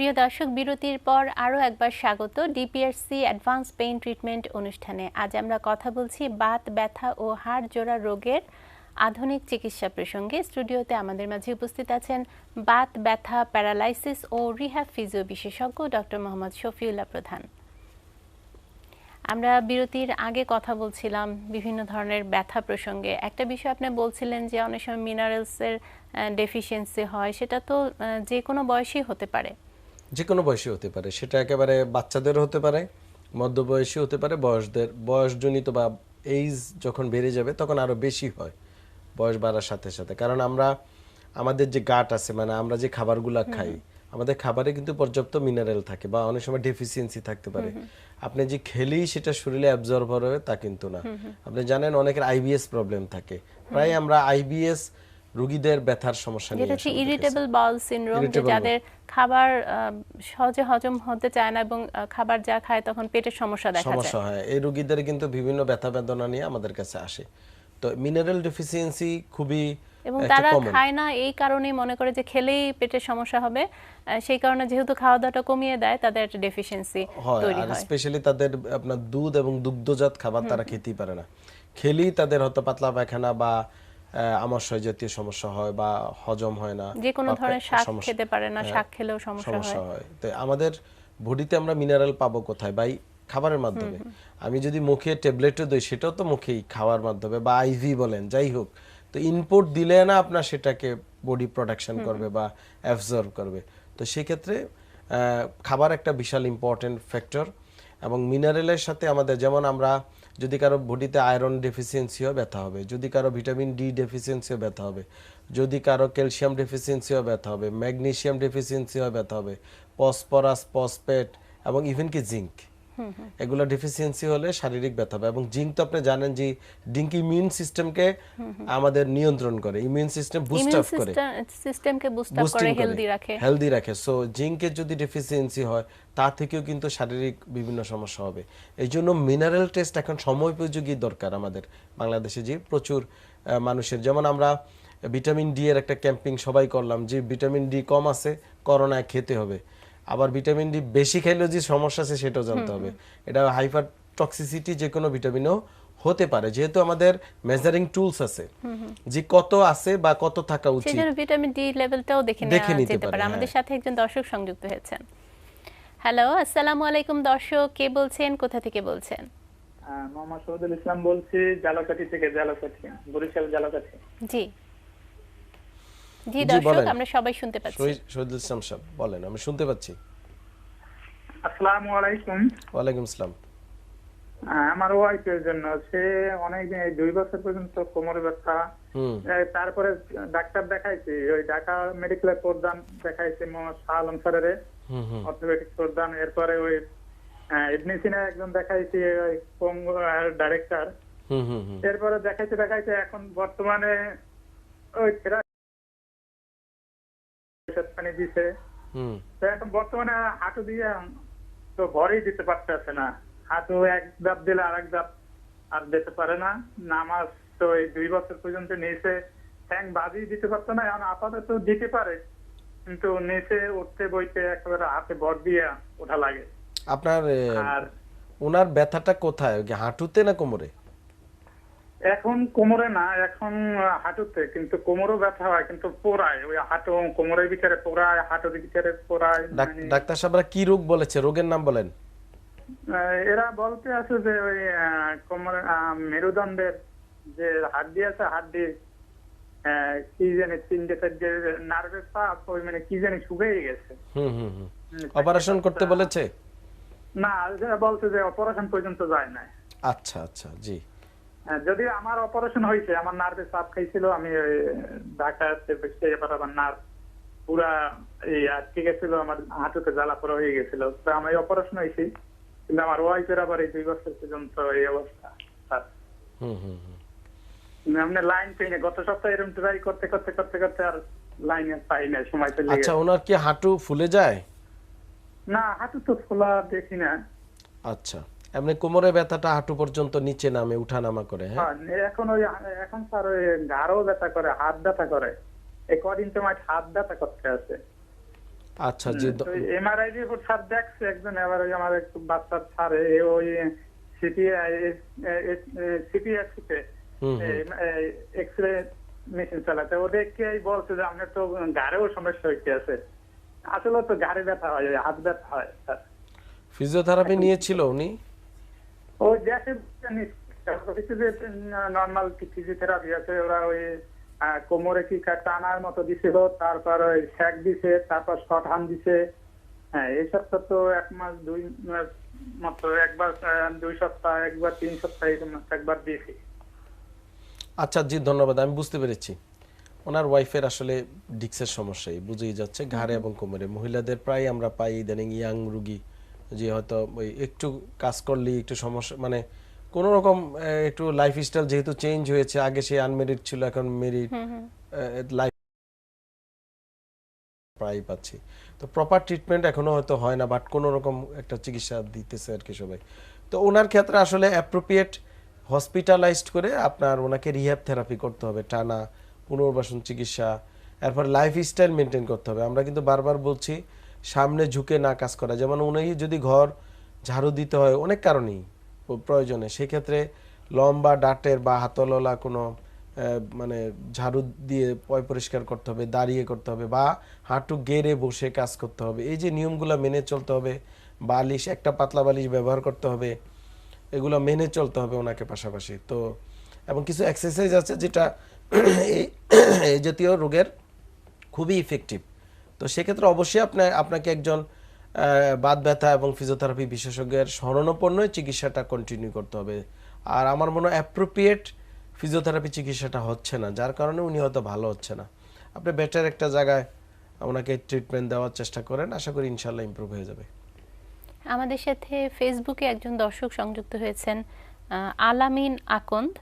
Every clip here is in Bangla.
প্রিয় দর্শক, বিরতির পর আরও একবার স্বাগত ডিপিআরসি অ্যাডভান্স পেইন ট্রিটমেন্ট অনুষ্ঠানে। আজ আমরা কথা বলছি বাত, ব্যথা ও হাড় জোড়া রোগের আধুনিক চিকিৎসা প্রসঙ্গে। স্টুডিওতে আমাদের মাঝে উপস্থিত আছেন বাত, ব্যথা, প্যারালাইসিস ও রিহ্যাব ফিজিও বিশেষজ্ঞ ডক্টর মোহাম্মদ শফিউল্লাহ প্রধান। আমরা বিরতির আগে কথা বলছিলাম বিভিন্ন ধরনের ব্যথা প্রসঙ্গে। একটা বিষয় আপনি বলছিলেন যে অনেক সময় মিনারেলসের ডেফিসিয়েন্সি হয়, সেটা তো যে কোনো বয়সেই হতে পারে। যে কোনো বয়সী হতে পারে। সেটা একেবারে বাচ্চাদের হতে পারে মধ্যবয়সী হতে পারে বয়সদের বয়সজনিত বা এইজ যখন বেড়ে যাবে তখন আরও বেশি হয় বয়স বাড়ার সাথে সাথে। কারণ আমরা আমাদের যে গাট আছে মানে আমরা যে খাবারগুলা খাই আমাদের খাবারে কিন্তু পর্যাপ্ত মিনারেল থাকে বা অনেক সময় ডেফিসিয়েন্সি থাকতে পারে। আপনি যে খেলেই সেটা শরীরে অ্যাবজর্ব হবে তা কিন্তু না। আপনি জানেন অনেকের আইবিএস প্রবলেম থাকে। প্রায় আমরা আইবিএস রোগীদের ব্যথার সমস্যা নিয়ে যেটা হচ্ছে ইরিটেবল বাউল সিনড্রোম যাদের খাবার সহজে হজম হতে চায় না এবং খাবার যা খায় তখন পেটের সমস্যা দেখা যায়। সমস্যা হয়। এই রোগীদের কিন্তু বিভিন্ন ব্যথা বেদনা নিয়ে আমাদের কাছে আসে। তো মিনারেল ডেফিসিয়েন্সি খুবই এবং তারা খায় না এই কারণেই মনে করে যে খেলেই পেটের সমস্যা হবে। সেই কারণে যেহেতু খাওয়া দাওয়াটা কমিয়ে দেয় তাদের একটা ডেফিসিয়েন্সি তৈরি হয়। স্পেশালি তাদের আপনার দুধ এবং দুগ্ধজাত খাবার তারা খেতেই পারে না। খেলেই তাদের হয়তো পাতলা পায়খানা বা আমাশয় জাতীয় সমস্যা হয় বা হজম হয় না যে কোনো ধরনের শাক খেতে পারে না হ্যাঁ, শাক খেলেও সমস্যা হয়। তো আমাদের বডিতে আমরা মিনারেল পাবো কোথায়? বাই খাবারের মাধ্যমে। আমি যদি মুখে ট্যাবলেটও দিই সেটাও তো মুখেই খাওয়ার মাধ্যমে বা আইভি বলেন যাই হোক। তো ইনপুট দিলে না আপনার সেটাকে বডি প্রোডাকশন করবে বা অ্যাবজর্ব করবে। তো সেক্ষেত্রে আহ, খাবার একটা বিশাল ইম্পর্টেন্ট ফ্যাক্টর এবং মিনারেলের সাথে আমাদের যেমন আমরা যদি কারও বডিতে আয়রন ডেফিসিয়েন্সিও ব্যথা হবে, যদি কারও ভিটামিন ডি ডেফিসিয়েন্সিও ব্যথা হবে, যদি কারও ক্যালসিয়াম ডেফিসিয়েন্সিও ব্যথা হবে ম্যাগনেশিয়াম ডেফিসিয়েন্সিও ব্যথা হবে ফসফরাস ফসফেট এবং ইভেন কি জিঙ্ক এগুলো ডেফিসিয়েন্সি হলে শারীরিক ব্যথা হবে এবং জিঙ্ক তো আপনি জানেন যে জিঙ্ক ইমিউন সিস্টেমকে আমাদের নিয়ন্ত্রণ করে ইমিউন সিস্টেম বুস্ট আপ করে। সিস্টেমকে বুস্ট আপ করে হেলদি রাখে। হেলদি রাখে। সো জিঙ্কের যদি ডেফিসিয়েন্সি হয় তা থেকেও কিন্তু শারীরিক বিভিন্ন সমস্যা হবে। এই জন্য মিনারেল টেস্ট এখন সময়োপযোগী দরকার আমাদের বাংলাদেশে যে প্রচুর মানুষের। যেমন আমরা ভিটামিন ডি এর একটা ক্যাম্পিং সবাই করলাম যে ভিটামিন ডি কম আছে করোনায় খেতে হবে। আবার ভিটামিন ডি বেশি খাইলেও যে সমস্যা আছে সেটাও জানতে হবে। এটা হাইপার টক্সিসিটি যে কোনো ভিটামিনও হতে পারে। যেহেতু আমাদের মেজারিং টুলস আছে যে কত আছে বা কত থাকা উচিত। জন্য ভিটামিন ডি লেভেলটাও দেখে নেওয়া নিতে যেতে পারে। পারে, আমাদের হ্যাঁ। সাথে একজন দর্শক সংযুক্ত হয়েছেন। হ্যালো আসসালামু আলাইকুম দর্শক। কে বলছেন? কোথা থেকে বলছেন? আহ, মোহাম্মদ শহীদুল ইসলাম বলছি জালাকাঠি থেকে জালাকাঠি বরিশাল জালাকাঠি। জি। জি দর্শক। আমরা সবাই শুনতে পাচ্ছি। শহীদ শহীদুল ইসলাম সাহেব বলেন আমি শুনতে পাচ্ছি। আসসালামু আলাইকুম। আসসালাম। আহ, আমার ওয়াইফের জন্য সে অনেক দুই বছর পর্যন্ত কোমরে ব্যথা। তারপরে ডাক্তার দেখাইছি ওই ঢাকা মেডিকেলের প্রধান দেখাইছি শাহ আলম স্যারের হুম হুম। অর্থোপেডিক প্রধান এরপরে ওই ইডনিসিনে একজন দেখাইছি ওই ডাইরেক্টর হুম হুম হুম। এরপরে দেখাইতে দেখাইতে এখন বর্তমানে ওই পানি দিছে। তো এখন বর্তমানে হাঁটু দিয়ে তো ভরই দিতে পারতেছে না। হাঁটু এক ধাপ দিলে আরেক ধাপ আর দিতে পারে না। নামাজ তো এই দুই বছর পর্যন্ত নিচে ঠ্যাং বাজিয়ে দিতে পারতো না এখন আপাতত দিতে পারে। কিন্তু নিচে উঠতে বইতে একেবারে হাতে ভর দিয়ে ওঠা লাগে। আপনার আর ওনার ব্যথাটা কোথায়? হাঁটুতে না কোমরে? এখন কোমরে না এখন হাঁটুতে কিন্তু কোমরও ব্যথা হয় কিন্তু পোড়ায়। ওই হাঁটু কোমরের ভিতরে পোড়ায় হাঁটুর ভিতরে পোড়ায় মানে- ডাক্তার সাহেবরা কি রোগ বলেছে? রোগের নাম বলেন। এরা বলতে আছে যে ওই কোমরে মেরুদণ্ডের যে হাড্ডি আছে হাড্ডি কি জানি তিনটে চারটে নার্ভের পাপ ওই মানে কি জানি শুকিয়ে গেছে। হুম হুম হুম। অপারেশন করতে বলেছে? না বলছে যে অপারেশন পর্যন্ত যায় না আচ্ছা আচ্ছা জি। যদি আমার অপারেশন হয়েছে আমার নার্ভের চাপ খাইছিল আমি ঢাকাতে এবার আমার নার্ভ পুরা এই আটকে গেছিল আমার হাঁটুতে জ্বালা পড়া হয়ে গেছিল। তো আমার অপারেশন হয়েছি কিন্তু আমার ওয়াইফের আবার এই দুই বছর পর্যন্ত এই অবস্থা আপনি লাইন পেয়ে গত সপ্তাহে এরকম ট্রাই করতে করতে করতে করতে আর লাইনে পাই না সময় চলে আচ্ছা ওনার কি হাঁটু ফুলে যায়? না হাঁটু তো খোলা দেখি না। আচ্ছা। এমনি কোমরে ব্যথাটা হাঁটু পর্যন্ত নিচে নামে উঠানামা করে হ্যাঁ? হ্যাঁ, এখন ওই এখন স্যার ওই ঘাড়ও ব্যথা করে হাত ব্যথা করে। এই কদিন তোমার হাত ব্যথা করতে আছে। আচ্ছা জি এমআরআই রিপোর্ট স্যার দেখছে একজন এবার ওই আমার একটু বাচ্চার স্যারে ওই সিটি সিটি এক্সিতে হুম, এক্স রে মেশিন চালাতে। ও দেখে বলছে যে আপনার তো ঘাড়েও সমস্যা হইতে আছে। আসলে তো ঘাড়ে ব্যথা হয় হাত ব্যথা হয় স্যার। ফিজিওথেরাপি নিয়েছিল উনি? নর্মাল ফিজিওথেরাপি আছে ওরা ওই কোমরে কি টানার মতো দিছিল তারপর ওই শ্যাক দিছে তারপর শর্ট হান দিছে। হ্যাঁ এইসব তো তো এক মাস দুই মাস একবার দুই সপ্তাহ একবার তিন সপ্তাহ একবার দিয়েছি আচ্ছা জি ধন্যবাদ আমি বুঝতে পেরেছি। ওনার ওয়াইফের আসলে ডিক্সের সমস্যাই বুঝেই যাচ্ছে ঘাড়ে এবং কোমরে। মহিলাদের প্রায় আমরা পাই ইদানিং ইয়াং রুগী। যে হয়তো ওই একটু কাজ করলেই একটু সমস্যা মানে কোন রকম একটু লাইফ স্টাইল যেহেতু চেঞ্জ হয়েছে আগে সে আনমেরিড ছিল এখন মেরিড লাইফ প্রায় পাচ্ছি। তো প্রপার ট্রিটমেন্ট এখনও হয়তো হয় না বাট কোনো রকম একটা চিকিৎসা দিতেছে আর কি সবাই। তো ওনার ক্ষেত্রে আসলে অ্যাপ্রোপ্রিয়েট হসপিটালাইজড করে আপনার ওনাকে রিহ্যাব থেরাপি করতে হবে টানা পুনর্বাসন চিকিৎসা এরপর লাইফ স্টাইল মেনটেন করতে হবে। আমরা কিন্তু বারবার বলছি সামনে ঝুঁকে না কাজ করা। যেমন উনি যদি ঘর ঝাড়ু দিতে হয়, অনেক কারণেই প্রয়োজনে। সেক্ষেত্রে লম্বা ডাটের বা হাতলওয়ালা কোনো মানে ঝাড়ু দিয়ে পয় পরিষ্কার করতে হবে, দাঁড়িয়ে করতে হবে বা হাঁটু গেড়ে বসে কাজ করতে হবে। এই যে নিয়মগুলো মেনে চলতে হবে, বালিশ, একটা পাতলা বালিশ ব্যবহার করতে হবে, এগুলো মেনে চলতে হবে ওনাকে পাশাপাশি। তো, এবং কিছু এক্সারসাইজ আছে যেটা এই জাতীয় রোগের খুবই ইফেক্টিভ তো সেক্ষেত্রে অবশ্যই আপনার আপনাকে একজন বাদ ব্যথা এবং ফিজিওথেরাপি বিশেষজ্ঞের শরণাপন্ন চিকিৎসাটা কন্টিনিউ করতে হবে। আর আমার মনে হয় অ্যাপ্রোপ্রিয়েট ফিজিওথেরাপি চিকিৎসাটা হচ্ছে না যার কারণে উনি হয়তো ভালো হচ্ছে না। আপনি বেটার একটা জায়গায় ওনাকে ট্রিটমেন্ট দেওয়ার চেষ্টা করেন আশা করি ইনশাল্লাহ ইমপ্রুভ হয়ে যাবে। আমাদের সাথে ফেসবুকে একজন দর্শক সংযুক্ত হয়েছেন আলামিন আকন্দ।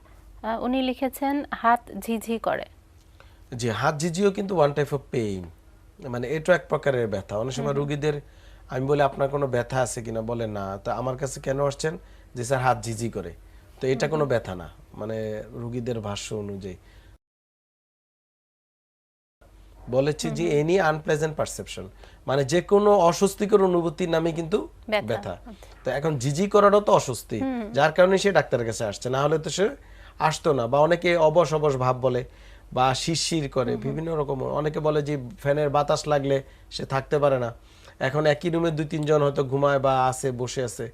উনি লিখেছেন হাত ঝিঝি করে। যে হাত ঝিঝিও কিন্তু ওয়ান টাইপ অফ পেইন মানে এটা এক প্রকারের ব্যথা। অনেক সময় রুগীদের আমি বলি আপনার কোনো ব্যথা আছে কিনা? বলে না। তো আমার কাছে কেন আসছেন? যে স্যার হাত ঝিঝি করে। তো এটা কোনো ব্যথা না। মানে রুগীদের ভাষ্য অনুযায়ী। বলেছি যে এনি আনপ্লেজেন্ট পারসেপশন। মানে যে কোনো অস্বস্তিকর অনুভূতির নামে কিন্তু ব্যথা। ব্যথা। তো এখন জিজি করারও তো অস্বস্তি। যার কারণে সে ডাক্তারের কাছে আসছে। না হলে তো সে আসতো না। বা অনেকে অবশ অবশ ভাব বলে। বা শিরশির করে বিভিন্ন রকম। অনেকে বলে যে ফ্যানের বাতাস লাগলে সে থাকতে পারে না। এখন একই রুমে দুই তিনজন হয়তো ঘুমায় বা আছে বসে আছে।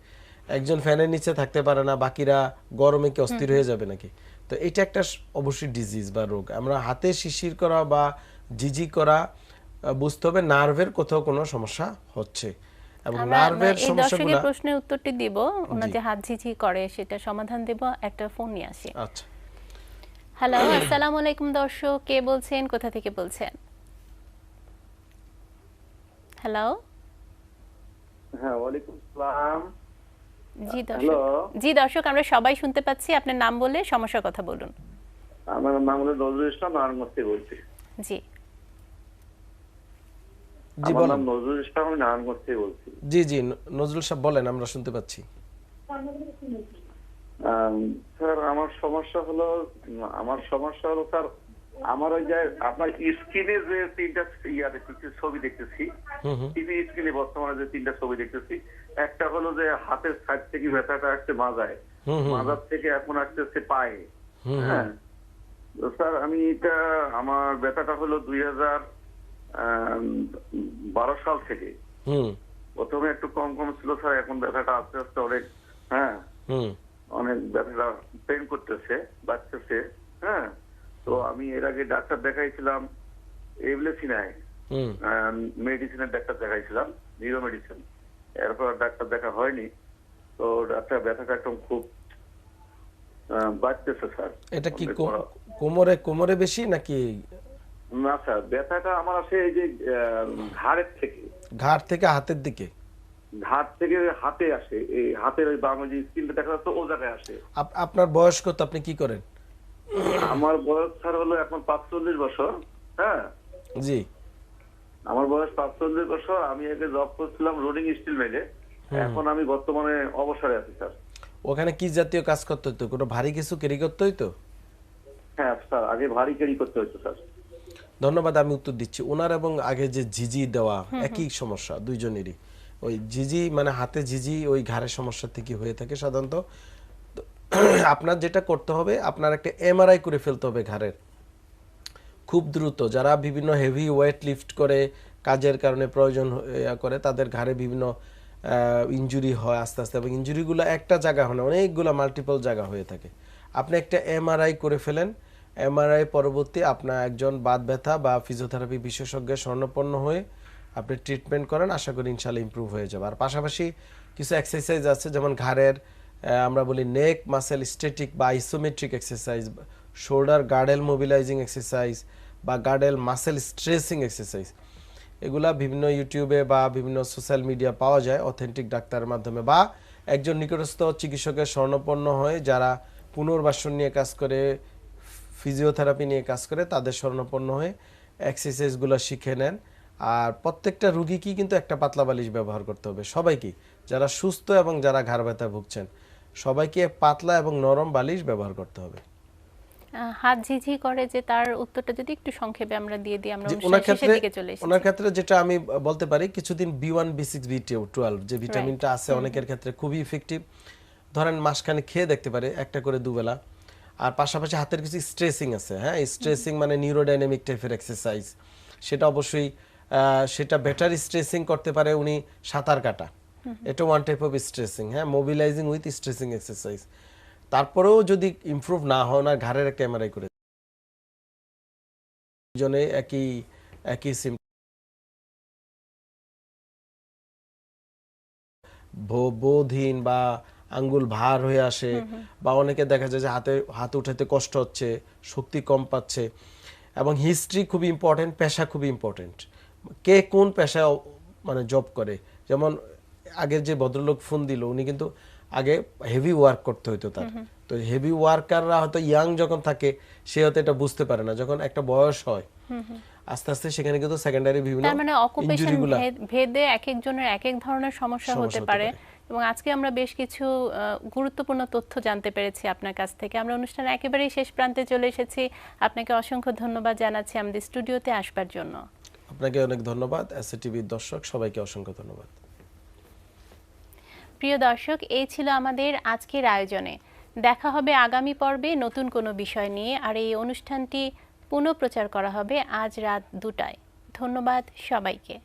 একজন ফ্যানের নিচে থাকতে পারে না বাকিরা গরমে কি অস্থির হয়ে যাবে নাকি? তো এটা একটা অবশ্যই ডিজিজ বা রোগ। আমরা হাতে শিশির করা বা জিজি করা বুঝতে হবে নার্ভের কোথাও কোনো সমস্যা হচ্ছে। এবং নার্ভের এই দর্শকের সমস্যাগুলো প্রশ্নের উত্তরটি দিব। ওনার যে হাত ঝিঝি করে সেটা সমাধান দেব। একটা ফোন নিয়ে আসি। আচ্ছা। হ্যালো আসসালামু আলাইকুম দর্শক। কে বলছেন? কোথা থেকে বলছেন? হ্যালো হ্যাঁ ওয়ালাইকুম সালাম জি দর্শক। জি দর্শক আমরা সবাই শুনতে পাচ্ছি। আপনার নাম বলে সমস্যার কথা বলুন। আমার নাম হলো নজরুল ইসলাম নারায়ণগঞ্জ থেকে বলছি। জি। জি বলেন। নাম নজরুল ইসলাম নারায়ণগঞ্জ থেকে বলছি। জি জি নজরুল সাহেব বলেন আমরা শুনতে পাচ্ছি। স্যার আমার সমস্যা হলো আমার সমস্যা হলো স্যার আমার ওই যে আপনার স্ক্রিনে যে তিনটা ইয়া দেখতেছি ছবি দেখতেছি টিভি স্ক্রিনে বর্তমানে যে তিনটা ছবি দেখতেছি একটা হলো যে হাতের সাইড থেকে ব্যথাটা আসছে মাজায় মাজার থেকে এখন আসতেছে পায়ে। হ্যাঁ। স্যার আমি এটা আমার ব্যথাটা হলো দুই হাজার বারো সাল থেকে। প্রথমে একটু কম কম ছিল স্যার এখন ব্যথাটা আস্তে আস্তে অনেক হ্যাঁ। অনেক ব্যথাটা পেন করতেছে বাড়তেছে হ্যাঁ? তো আমি এর আগে ডাক্তার দেখাইছিলাম এভলেসিনায় মেডিসিনের ডাক্তার দেখাইছিলাম নিউরো মেডিসিন এরপর ডাক্তার দেখা হয়নি। তো ডাক্তার ব্যথাটা একদম খুব বাড়তেছে স্যার। এটা কি কোমরে কোমরে বেশি নাকি? না স্যার ব্যথাটা আমার আসে এই যে ঘাড়ের থেকে। ঘাড় থেকে হাতের দিকে? ঘাট থেকে হাতে আসে এই হাতের ওই বাম যে স্কিনটা দেখা যাচ্ছে ও জায়গায় আসে। আপনার বয়স কত? আপনি কি করেন? আমার বয়স স্যার হলো এখন পাঁচচল্লিশ বছর হ্যাঁ? জি। আমার বয়স পাঁচচল্লিশ বছর আমি আগে জব করছিলাম রোডিং স্টিল মেলে এখন আমি বর্তমানে অবসরে আছি স্যার। ওখানে কি জাতীয় কাজ করতে হতো কোনো ভারী কিছু ক্যারি করতে হইতো? হ্যাঁ স্যার আগে ভারী ক্যারি করতে হতো স্যার। ধন্যবাদ আমি উত্তর দিচ্ছি। ওনার এবং আগে যে ঝিঝি দেওয়া একই সমস্যা দুইজনেরই। ওই ঝিঝি মানে হাতে ঝিঝি ওই ঘাড়ের সমস্যা থেকে হয়ে থাকে সাধারণত। আপনার যেটা করতে হবে, আপনার একটা এমআরআই করে ফেলতে হবে ঘাড়ের। খুব দ্রুত, যারা বিভিন্ন হেভি ওয়েট লিফট করে, কাজের কারণে প্রয়োজন করে, তাদের ঘাড়ে বিভিন্ন ইনজুরি হয় আস্তে আস্তে। এবং ইনজুরিগুলো একটা জায়গা হয় না, অনেকগুলো মাল্টিপল জায়গা হয়ে থাকে। আপনি একটা এমআরআই করে ফেলেন এমআরআই পরবর্তী আপনার একজন বাত ব্যথা বা ফিজিওথেরাপি বিশেষজ্ঞের স্বর্ণপন্ন হয়ে আপনি ট্রিটমেন্ট করেন, আশা করি ইনশাল্লাহ ইমপ্রুভ হয়ে যাবে। আর পাশাপাশি কিছু এক্সারসাইজ আছে, যেমন ঘাড়ের আমরা বলি নেক মাসেল স্টেটিক বা isometric exercise shoulder girdle mobilizing exercise বা গার্ডেল মাসেল স্ট্রেসিং এক্সারসাইজ এগুলা বিভিন্ন ইউটিউবে বা বিভিন্ন সোশ্যাল মিডিয়া পাওয়া যায় অথেন্টিক ডাক্তারের মাধ্যমে। বা একজন নিকটস্থ চিকিৎসকের স্বর্ণপন্ন হয়ে যারা পুনর্বাসন নিয়ে কাজ করে ফিজিওথেরাপি নিয়ে কাজ করে, তাদের স্বর্ণপন্ন হয়ে এক্সারসাইজগুলো শিখে নেন। আর প্রত্যেকটা রুগীকেই কিন্তু একটা পাতলা বালিশ ব্যবহার করতে হবে। সবাইকেই যারা সুস্থ এবং যারা ঘাড় ব্যথা ভুগছেন সবাইকে পাতলা এবং নরম বালিশ ব্যবহার করতে হবে। হাত ঝিঝি করে যে তার উত্তরটা যদি একটু সংক্ষেপে আমরা দিয়ে দিই আমরা ওনার ক্ষেত্রে দিকে চলে এসেছি। ওনার ক্ষেত্রে যেটা আমি বলতে পারি কিছুদিন B one B six B twelve যে ভিটামিনটা আছে অনেকের ক্ষেত্রে খুবই ইফেক্টিভ ধরেন মাসখানে খেয়ে দেখতে পারে একটা করে দুবেলা। আর পাশাপাশি হাতের কিছু স্ট্রেসিং আছে হ্যাঁ? স্ট্রেসিং মানে নিউরোডাইনামিক টাইপের এক্সারসাইজ সেটা অবশ্যই সেটা বেটার স্ট্রেসিং করতে পারে উনি সাঁতার কাটা। এটা ওয়ান টাইপ অফ স্ট্রেসিং হ্যাঁ? মোবিলাইজিং উইথ স্ট্রেসিং এক্সারসাইজ তারপরেও যদি ইমপ্রুভ না হয় ওনার ঘাড়ের একটা এমআরআই করে দুজনে একই একই সিম বোধহীন বা আঙ্গুল ভার হয়ে আসে বা অনেকে দেখা যায় যে হাতে হাত উঠাতে কষ্ট হচ্ছে শক্তি কম পাচ্ছে। এবং হিস্ট্রি খুবই ইম্পর্টেন্ট পেশা খুব ইম্পর্টেন্ট কে কোন পেশায় মানে জব করে? যেমন আগের যে ভদ্রলোক ফোন দিল উনি কিন্তু আগে হেভি ওয়ার্ক করতে হতো তার। তো হেভি ওয়ার্কাররা হয়তো ইয়াং যখন থাকে সে হয়তো এটা বুঝতে পারে না। যখন একটা বয়স হয় আস্তে আস্তে সেখানে কিন্তু সেকেন্ডারি বিভিন্ন তার মানে অকুপেশন ভেদে এক একজনের এক এক ধরনের সমস্যা হতে পারে। এবং আজকে আমরা বেশ কিছু গুরুত্বপূর্ণ তথ্য জানতে পেরেছি আপনার কাছ থেকে। আমরা অনুষ্ঠানে একেবারেই শেষ প্রান্তে চলে এসেছি। আপনাকে অসংখ্য ধন্যবাদ জানাচ্ছি আমাদের স্টুডিওতে আসবার জন্য। আপনাকে অনেক ধন্যবাদ। এসএ টিভির দর্শক, সবাইকে অসংখ্য ধন্যবাদ। প্রিয় দর্শক, এই ছিল আমাদের আজকের আয়োজনে। দেখা হবে আগামী পর্বে নতুন কোনো বিষয় নিয়ে, আর এই অনুষ্ঠানটি পুনঃপ্রচার করা হবে আজ রাত দুটায়। ধন্যবাদ সবাইকে।